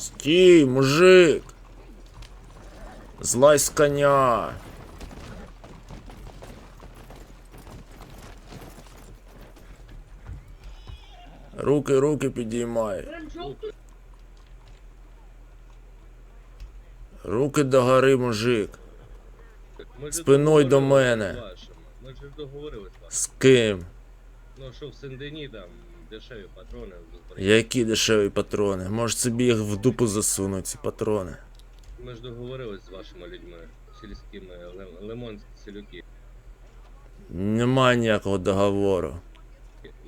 Стій, мужик! Злазь з коня! Руки, руки підіймай. Руки догори, мужик. Ми Спиною до мене. Ми ж вашим. З ким? Ну, що в Сендені там дешеві патрони. Які дешеві патрони? Може собі їх в дупу засунуть, ці патрони. Ми ж договорились з вашими людьми, сільськими лем- лимон селюки. Немає ніякого договору.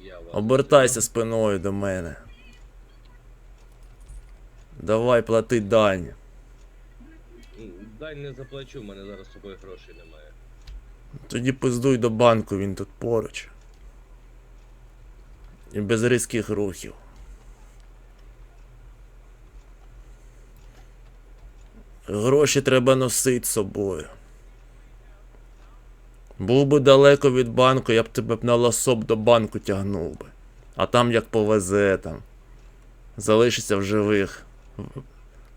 Я Обертайся спиною до мене. Давай плати дань. Дань не заплачу, в мене зараз з собою грошей немає. Тоді пиздуй до банку, він тут поруч. І без різких рухів. Гроші треба носити з собою. Був би далеко від банку, я б тебе на ласоп до банку тягнув би. А там як повезе там. Залишишся в живих.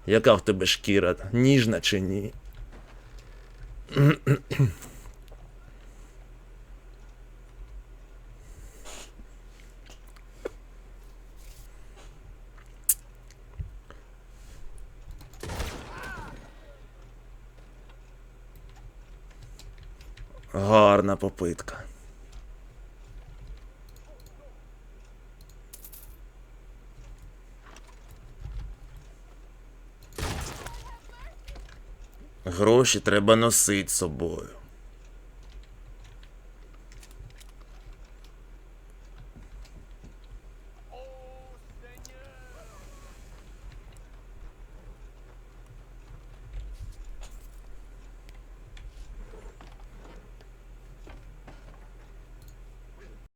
Яка в тебе шкіра? Ніжна чи ні? Гарна попитка. Гроші треба носити з собою.